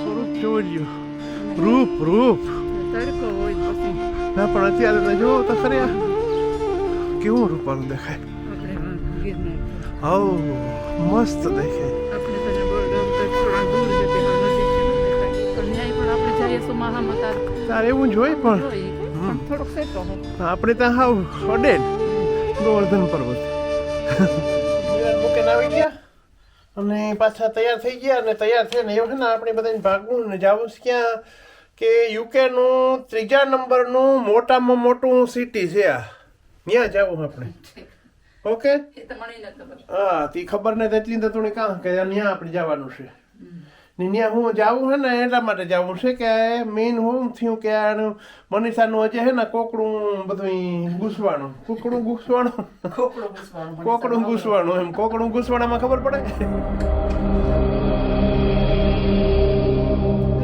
સ્વરૂપ જોઈ રૂપ રૂપ. તડકો હોય ના પણ અત્યારે તો જોવો તો ખરે કેવું રૂપાનું દેખાય? આવ હાઉ મસ્ત દેખાય. તાર એવું જોઈ પણ. આપણે ત્યાં હાવ અડે જ. ગોવર્ધન પર્વત. મૂકીને આવી ગયા? અને પાછા તૈયાર થઈ ગયા અને તૈયાર થઈને એવું છે ને આપણે બધાને ભાગવું ને જવું છે ક્યાં? કે યુકેનું ત્રીજા નંબરનું મોટામાં મોટું સિટી છે આ. ત્યાં જવું આપણે? ઓકે? એ તો ખબર. હા તે ખબર ને તેટલી તો તું કાં કે ત્યાં આપણે જવાનું છે. ને ત્યાં હું જાઉં છે ને એટલા માટે જાવું છે કે મેઇન હું થયું કે મનીષાનું હજી છે ને કોકડું બધું ઘૂસવાનું. કુકડું ઘૂસવાનું? કોકડું ઘૂસવાનું એમ. કોકડું ઘૂસવાનામાં ખબર પડે?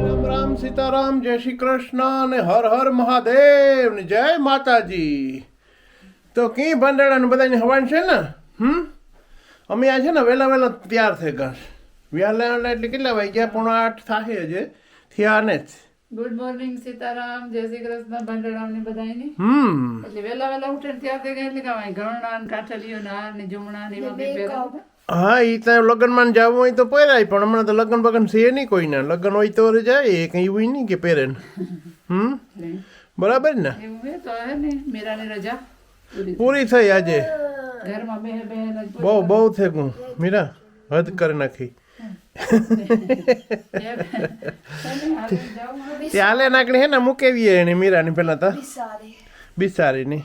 રામ રામ સીતારામ જય શ્રી કૃષ્ણ અને હર હર મહાદેવ ને જય માતાજી. તો કી ભંડારાને બધાને હવાન છે ને? હમ? અમે આ છે ને વહેલા વહેલા તૈયાર થઈ ગયા વહેલા એટલે કેટલા વાગ્યા? પોણા આઠ થાય હજે. થયા ને જ. ગુડ મોર્નિંગ સીતારામ જય શ્રી કૃષ્ણ ભંડરામ ને બધાયની. હમ. એટલે વેલા વેલા ઉઠે ત્યાં થઈ ગયા એટલે કે ઘરણા ને કાઠલીઓ ના ને જમણા ને એવા બી હા એ ત્યાં લગ્નમાં જવું હોય તો પહેરાય પણ હમણાં તો લગ્ન બગન છે નહીં કોઈના. લગ્ન હોય તો જાય કંઈ એવું નહીં કે પહેરે ને. હમ? બરાબર ને? પૂરી. થઈ આજે. ઘરમાં બહુ બહુ થઈ ગયું. મીરા હદ કરી નાખી. ચાલે. નાકડી હે ને મૂકેવીએ એને મીરાની પેલા તો. બિસારીની.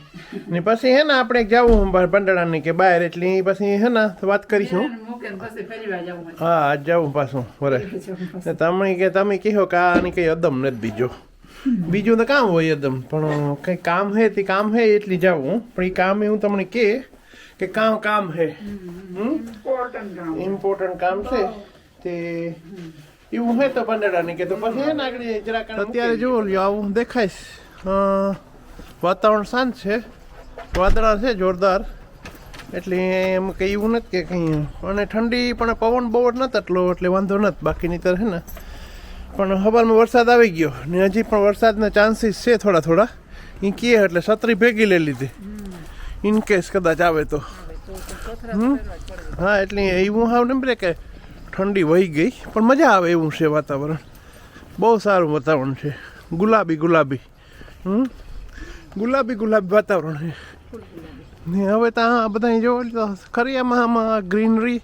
ને પછી હે ને આપણે જવું પંડળાની કે બહાર એટલે પછી હે ને વાત કરીશું. હા આજ જવું પાછું ને તમે કે તમે કહો કે આની કઈ અદમ નથી બીજો. બીજું તો કામ હોય અદમ પણ કઈ કામ હે તે કામ હે એટલી જાવું પણ એ કામ હું તમને કે કે કામ કામ હે. ઇમ્પોર્ટન્ટ કામ છે. તે એવું હે તો પંદડાની કે તો પછી હે ને આગળ જરાક અત્યારે જુઓ લ્યો આવું દેખાઈશ વાતાવરણ શાંત છે. વાદળા છે જોરદાર. એટલે એમ કંઈ એવું નથી કે કંઈ. અને ઠંડી પણ પવન બહુ જ નથી એટલો એટલે વાંધો નથી. બાકીની તર હે ને. પણ હવારમાં વરસાદ આવી ગયો. ને હજી પણ વરસાદના ચાન્સીસ છે થોડા થોડા. એ કહે એટલે છત્રી ભેગી લઈ લીધી. ઇન કેસ કદાચ આવે તો. જ. હા, એટલે એવું હાવ ને કે ઠંડી વહી ગઈ, પણ મજા આવે એવું છે વાતાવરણ. બહુ સારું વાતાવરણ છે. ગુલાબી ગુલાબી. હમ? ગુલાબી ગુલાબી વાતાવરણ છે. ને હવે તો આ બધા જોવા તો ખરી આમાં આમાં ગ્રીનરી.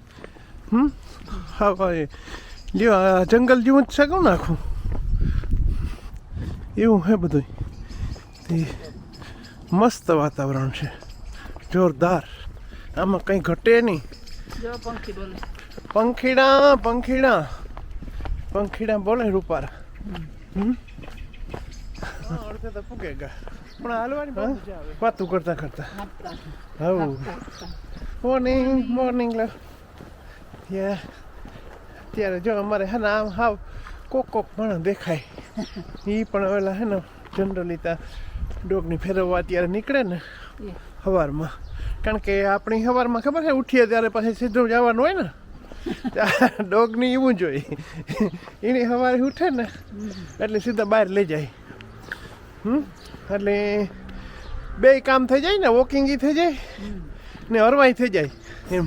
હમ? હા લ્યો, આ જંગલ જેવું જ છે કહું નાખું એવું હે બધું મસ્ત વાતાવરણ છે. જોરદાર. આમાં કંઈ ઘટે નહીં. પંખીડા પંખીડા. પંખીડા બોલે રૂપારા. વાતું કરતા કરતા. હવ મોર્નિંગ મોર્નિંગ લો યા અત્યારે જો અમારે હે ને આમ હાવ કોક કોક પણ દેખાય. એ પણ ઓલા હે ને જનરલી ત્યાં ડોગની ફેરવવા અત્યારે નીકળે ને. સવારમાં કારણ કે આપણી સવારમાં ખબર છે, ઉઠીએ ત્યારે પછી સીધું જવાનું હોય ને ડોગની એવું જ હોય. એની સવારે ઉઠે ને, એટલે સીધા બહાર લઈ જાય. હમ? એટલે બે કામ થઈ જાય ને વોકિંગ થઈ જાય ને હરવાઈ થઈ જાય એમ.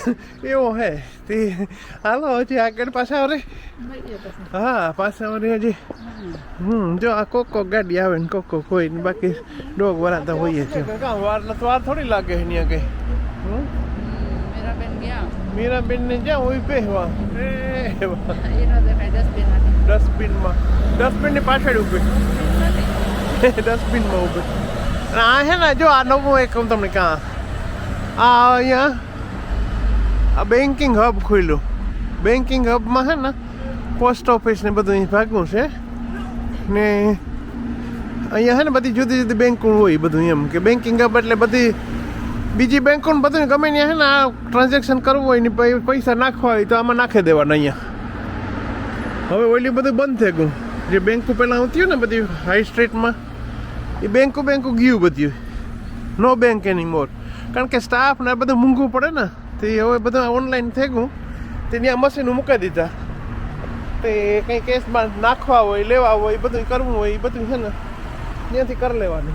એવું હે. તે હાલો હજી આગળ પાછા પછી. હા પાછા અરે હજી. હમ જો આ કોક કોક ગાડી આવે ને કોક કોક હોય ને બાકી ડોગ વરાતા હોઈએ છે વાર તો વાર થોડી લાગે અહીંયા કઈ. મીરાબેન ને જ્યાં હોય ન દેખાય ડસ્ટબિન ડસ્ટબિનમાં ડસ્ટબિનની પાછળ ઊભી. ડસ્ટબિનમાં ઊભી. આ હે ને જો આ નવું એક તમને કાં આ અહીંયા આ બેન્કિંગ હબ ખુલ્યું બેન્કિંગ હબમાં છે ને પોસ્ટ ઓફિસ ને બધું અહીં ભાગવું છે. ને અહીંયા છે ને બધી જુદી જુદી બેન્કો હોય બધું એમ. કે બેન્કિંગ હબ એટલે બધી, બીજી બેન્કોને બધું ગમે ત્યાં છે ને આ ટ્રાન્ઝેક્શન કરવું હોય ને પૈસા નાખવા હોય તો આમાં નાખી દેવાના અહીંયા. હવે ઓલી બધું બંધ થઈ ગયું. જે બેન્કો પહેલાં આવતી ને બધી હાઈ સ્ટ્રીટમાં એ બેન્કો બેન્કો ગયું બધું નો બેન્ક એની મોર કારણ કે સ્ટાફ ને બધું મૂંઘું પડે ને. તે હવે બધા ઓનલાઈન થઈ ગયું. તે ત્યાં મશીનો મૂકી દીધા. તે કંઈ કેસમાં નાખવા હોય લેવા હોય બધું કરવું હોય એ બધું છે ને ત્યાંથી કરી લેવાનું.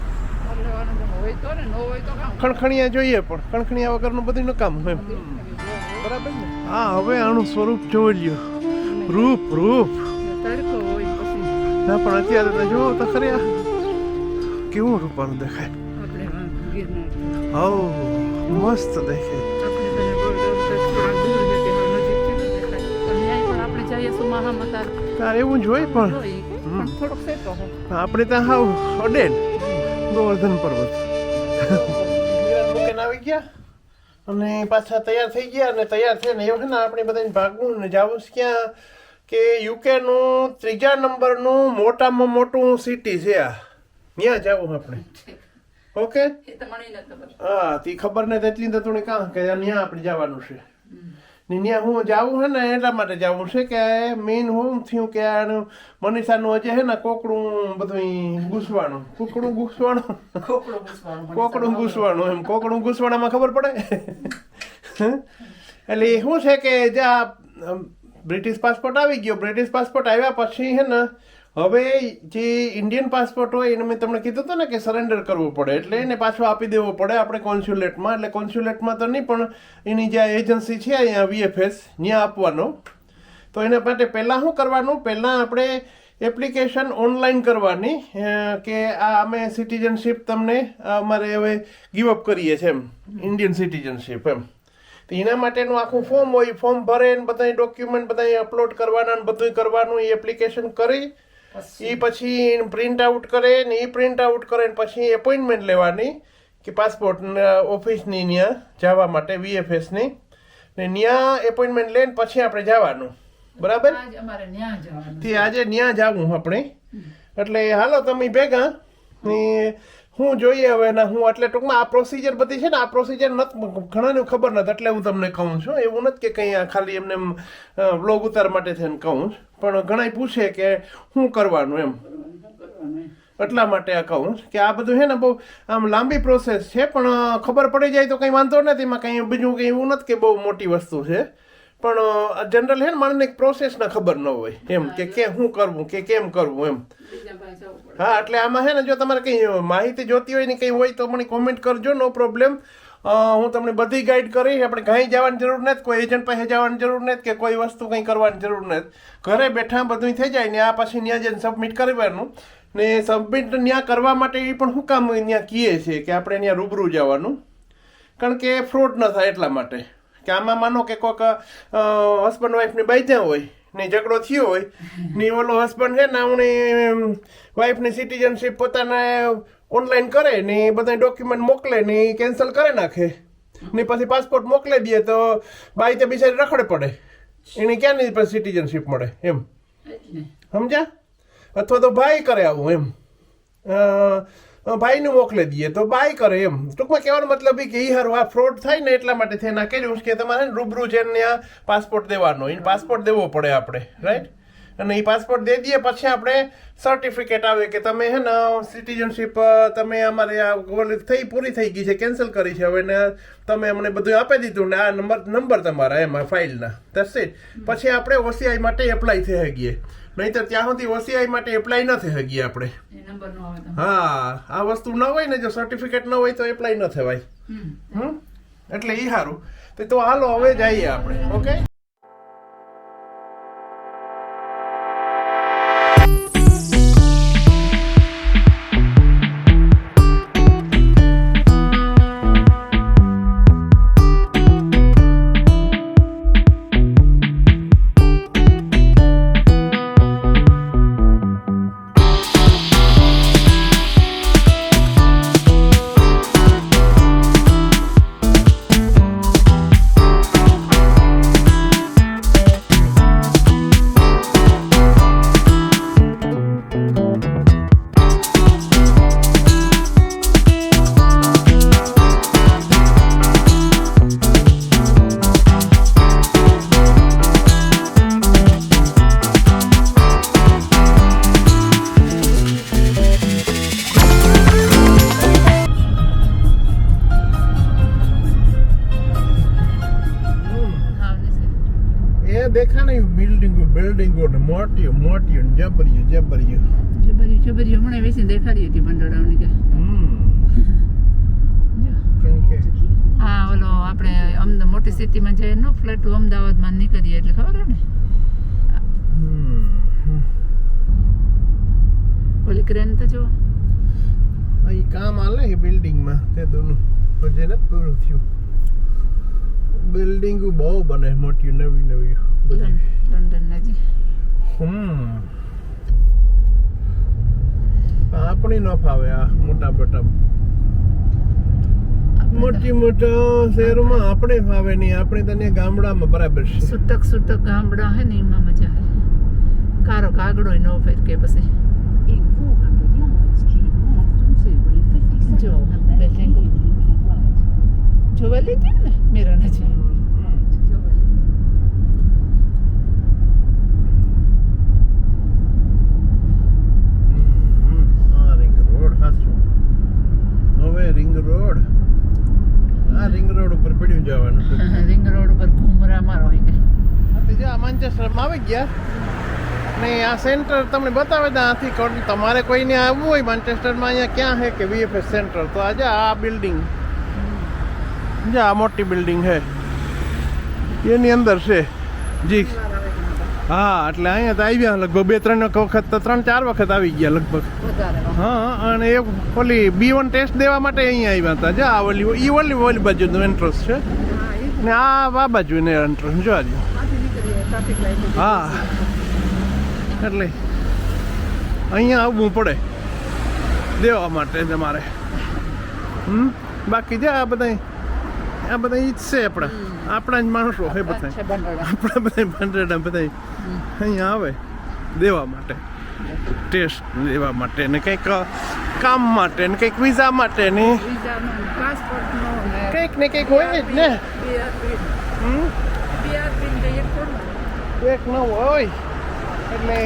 હોય હોય કામ? ખણખણિયા જોઈએ પણ ખણખણિયા વગરનું બધું નકામ એમ. બરાબર ને? હા હવે આનું સ્વરૂપ જોઈ લ્યો. રૂપ રૂપ. હોય ના પણ અત્યારે તો જોવો તો ખરી. કેવું રૂપાનું દેખાય. હવ મસ્ત દેખાય. સુમાહામાં તાર તારે એવું પણ. જોઈ પણ થોડોક આપણે ત્યાં હાવ અડેન ગોવર્ધન પર્વત. મૂકીને આવી ગયા અને પાછા તૈયાર થઈ ગયા અને તૈયાર થઈને એવું છે ને આપણે બધાને ભાગવું ને જવું છે ક્યાં? કે યુકેનું ત્રીજા નંબરનું મોટામાં મોટું સિટી છે આ. ત્યાં જવું આપણે? ઓકે? હા તે ખબર ને તેટલી તો તું કાં કે ત્યાં આપણે જવાનું છે. ને ત્યાં હું જાઉં છે ને એટલા માટે જાઉં છે કે મેઇન હું થયું કે મનીષાનું હજી છે ને કોકડું બધું ઘૂસવાનું. કુકડું ઘૂસવાનું? કોકડું ઘૂસવાનું એમ. કોકડું ઘૂસવાણામાં ખબર પડે? એટલે એ શું છે કે જ્યાં બ્રિટિશ પાસપોર્ટ આવી ગયો. બ્રિટિશ પાસપોર્ટ આવ્યા પછી હે ને હવે જે ઇન્ડિયન પાસપોર્ટ હોય એને મેં તમને કીધું હતું ને કે સરેન્ડર કરવું પડે, એટલે એને પાછો આપી દેવો પડે આપણે કોન્સ્યુલેટમાં એટલે કોન્સ્યુલેટમાં તો નહીં, પણ એની જે એજન્સી છે અહીંયા વીએફએસ ત્યાં આપવાનો. તો એના માટે પહેલાં શું કરવાનું? પહેલાં આપણે એપ્લિકેશન ઓનલાઈન કરવાની કે આ અમે સિટીઝનશીપ તમને અમારે હવે ગીવઅપ કરીએ છીએ એમ ઇન્ડિયન સિટીઝનશીપ એમ. તો એના માટેનું આખું ફોર્મ હોય ફોર્મ ભરે ને બધા ડોક્યુમેન્ટ બધા અપલોડ કરવાના બધું કરવાનું, એ એપ્લિકેશન કરી એ પછી પ્રિન્ટ આઉટ કરે ને એ પ્રિન્ટ આઉટ કરે ને પછી એપોઇન્ટમેન્ટ લેવાની કે પાસપોર્ટ ઓફિસની ત્યાં જવા માટે વીએફએસની ને. ત્યાં એપોઇન્ટમેન્ટ લઈને પછી આપણે જવાનું. બરાબર? તે આજે ત્યાં જાવું આપણે. એટલે હાલો તમે ભેગા ને હું જોઈએ હવે ના હું એટલે ટૂંકમાં આ પ્રોસિજર બધી છે ને, આ પ્રોસિજર નથી ઘણાને ખબર નથી એટલે હું તમને કહું છું. એવું નથી કે કંઈ આ ખાલી એમને વ્લોગ ઉતાર માટે થઈને કહું છું. પણ ઘણા પૂછે કે શું કરવાનું એમ. એટલા માટે આ કહું કે આ બધું છે ને બહુ આમ લાંબી પ્રોસેસ છે, પણ ખબર પડી જાય તો કંઈ વાંધો નથી. એમાં કંઈ બીજું કંઈ એવું નથી કે બહુ મોટી વસ્તુ છે. પણ જનરલ હે ને માણસને એક પ્રોસેસના ખબર ન હોય. એમ કે કે શું કરવું કે કેમ કરવું એમ. હા એટલે આમાં છે ને જો તમારે કંઈ માહિતી જોતી હોય ને કંઈ હોય તો મને કોમેન્ટ કરજો નો પ્રોબ્લેમ હું તમને બધી ગાઈડ કરીશ. આપણે કાંઈ જવાની જરૂર નથી કોઈ એજન્ટ પાસે જવાની જરૂર નથી કે કોઈ વસ્તુ કંઈ કરવાની જરૂર નથી. ઘરે બેઠા બધું થઈ જાય ને આ પછી ત્યાં જઈને સબમિટ કરવાનું. ને સબમિટ ત્યાં કરવા માટે એ પણ શું કામ ત્યાં કહીએ છીએ કે આપણે ત્યાં રૂબરૂ જવાનું. કારણ કે ફ્રોડ ન થાય એટલા માટે. કે આમાં માનો કે કોઈક હસબન્ડ વાઈફની બાંધ્યા હોય ને ઝઘડો થયો હોય ને ઓલો હસબન્ડ છે ને હું વાઈફની સિટીઝનશીપ પોતાના ઓનલાઈન કરે ને બધા ડોક્યુમેન્ટ મોકલે ને એ કેન્સલ કરી નાખે. ને પછી પાસપોર્ટ મોકલી દે તો બાઈ તે બિચારી રખડે પડે. એને ક્યાં નહીં પછી સિટીઝનશીપ મળે એમ. સમજ્યા? અથવા તો ભાઈ કરે આવું એમ. અ, ભાઈને મોકલી દઈએ. તો બાય કરે એમ. ટૂંકમાં કહેવાનો મતલબ કે એ હારું આ ફ્રોડ થાય ને એટલા માટે થઈને કર્યું કે તમારે રૂબરૂ જઈને ત્યાં પાસપોર્ટ દેવાનો. એને પાસપોર્ટ દેવો પડે આપણે રાઈટ અને એ પાસપોર્ટ દે દઈએ પછી આપણે સર્ટિફિકેટ આવે કે તમે હે ને સિટીઝનશીપ તમે અમારે આ થઈ પૂરી થઈ ગઈ છે કેન્સલ કરી છે. હવે ને તમે અમને બધું આપી દીધું ને આ નંબર નંબર તમારા એમાં ફાઇલના દસ પછી આપણે ઓસીઆઈ માટે એપ્લાય થઈ શકીએ નહીંતર ત્યાં સુધી ઓસીઆઈ માટે એપ્લાય ન થઈ શકીએ આપણે. હા આ વસ્તુ ન હોય ને જો સર્ટિફિકેટ ન હોય તો એપ્લાય ન થવાય. હમ. એટલે એ સારું તો તો હાલો હવે જઈએ આપણે ઓકે? મોટી ને જબરી જબરી જબરી જબરી હમણાં વેચીને દેખાડી હતી ભંડોળાવની કે. હા ઓલો આપણે અમદાવાદ મોટી સિટીમાં જઈએ નો ફ્લેટ અમદાવાદમાં નીકળીએ એટલે ખબર ને? ઓલી ક્રેન તો જો અહીં કામ આલે છે બિલ્ડિંગમાં તે દોનું. હજી નથી પૂરું થયું. બિલ્ડિંગ બહુ બને મોટી નવી નવી. બધી લંડન નજી હમ આપણી ન ફાવે આ મોટા મોટા મોટી મોટા શહેરોમાં આપણે ફાવે નહીં આપણે તને ગામડામાં બરાબર છે. સુટક સુટક ગામડા હે ને એમાં મજા હે કારો કાગડો નો ફેર કે પછી In 400 yards, keep left onto ગયા. ને આ સેન્ટર તમને બતાવે ત્યાંથી તમારે કોઈને આવવું હોય માન્ચેસ્ટરમાં અહીંયા ક્યાં છે કે વીએફએસ સેન્ટર તો આજે આ બિલ્ડિંગ જે આ મોટી બિલ્ડિંગ છે એની અંદર છે. જી. હા એટલે અહીંયા તો આવ્યા લગભગ બે ત્રણ વખત તો ત્રણ ચાર વખત આવી ગયા લગભગ. હા અને એ ઓલી બી વન ટેસ્ટ દેવા માટે અહીંયા આવ્યા હતા જા આ ઓલી ઈ ઓલી ઓલી બાજુનું એન્ટ્રન્સ છે. ને આ આ બાજુને એન્ટ્રન્સ જો આજે ટ્રાફિક લાઈટ હા. એટલે અહીંયા આવવું પડે. દેવા માટે તમારે હમ? બાકી જે આ બધા આ બધા ઈ જ છે આપણા. આપણા જ માણસો હે બધા આપણા બધા ભંડેડા બધા અહીંયા આવે દેવા માટે. ટેસ્ટ દેવા માટે ને કંઈક કામ માટે ને કંઈક વિઝા માટે ને. કંઈક ને કંઈક હોય જ ને. હમ PR પિન તો એક થોડું એક ન હોય એટલે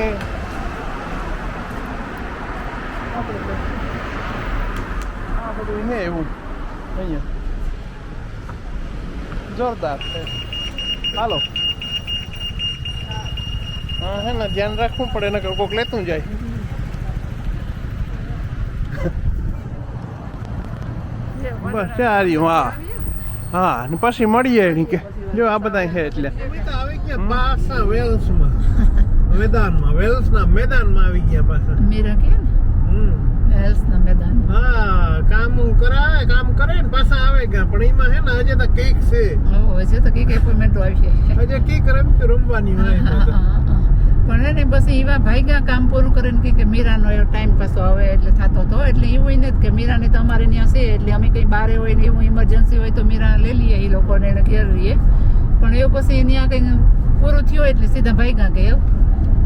આપણે આ બધું હે એવું અહીંયા. જોરદાર છે. હાલો. હા હે ને ધ્યાન રાખવું પડે નકર કોક લેતું જાય. બસ સારી હા. હા ને પછી મળીએ એની કે. જો આ બધા છે એટલે. પાછા વેલ્સમાં. મેદાનમાં. વેલ્સના મેદાનમાં આવી ગયા પાછા. મેરા કે? ને મેદાન હા કામ કરાવે કામ કરે ને પાછા આવે ગયા. પણ એમાં હે ને હજે તો કેક છે. ઓ હજે તો એપોઇન્ટમેન્ટ આવશે. હજે કેક રમતી રમવાની હોય. પણ એને બસ એવા ભાગ્યા કામ પૂરું કરીને કે કે મીરાનો એવો ટાઈમ પાસો આવે એટલે થતો હતો એટલે એવું ને કે મીરાને તો અમારે ત્યાં છે. એટલે અમે કંઈ બારે હોય ને એવું ઇમરજન્સી હોય તો મીરા લઈ લઈએ એ લોકોને એને ઘેર રહીએ. પણ એવું પછી ત્યાં કઈ પૂરું થયું એટલે સીધા ભાઈગા હોય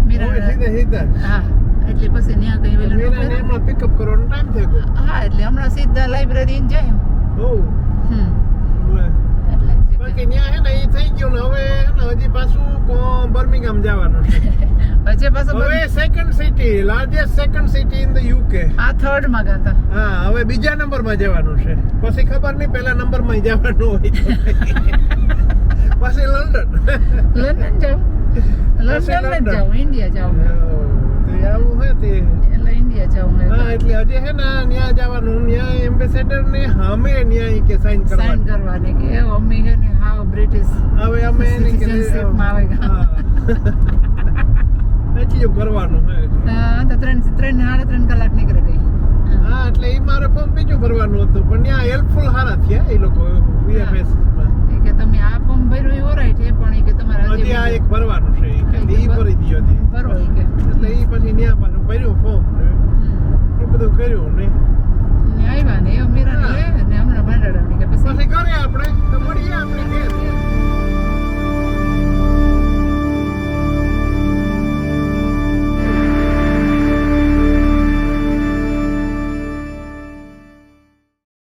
મીરા સીધે હા એટલે પછી ત્યાં કંઈ વેલું ન. એમાં પિકઅપ કરવાનો ટાઈમ થઈ ગયો હા એટલે હમણાં સીધા લાઇબ્રેરી જાય હો. એટલે બાકી ત્યાં હે ને એ થઈ ગયું ને હવે ને હજી પાછું બર્મિંગહામ જવાનું છે? પાછો હવે second city largest second city in the UK આ થર્ડમાં ગાતા હા હવે બીજા નંબરમાં જવાનું છે. પછી ખબર નહીં પહેલા નંબરમાં જવાનું હોય. પછી લંડન લંડન જાવ લંડન. જ જાવ ઇન્ડિયા જાવ તે આવું હે તે એટલે ઇન્ડિયા જાવ હા એટલે હજી હે ને ત્યાં જવાનું ત્યાં એમ્બેસેડર ને સામે ત્યાં કે સાઈન સાઈન કરવાનું કે મમ્મી હે ને હા બ્રિટિશ હવે અમે એને કે આવે. એટલું કરવાનું હે હા તો ત્રણ ત્રણ સાડા ત્રણ કલાક નીકળી ગઈ હા એટલે એ મારે ફોર્મ બીજું ભરવાનું હતું પણ ત્યાં હેલ્પફુલ સારા થયા એ લોકો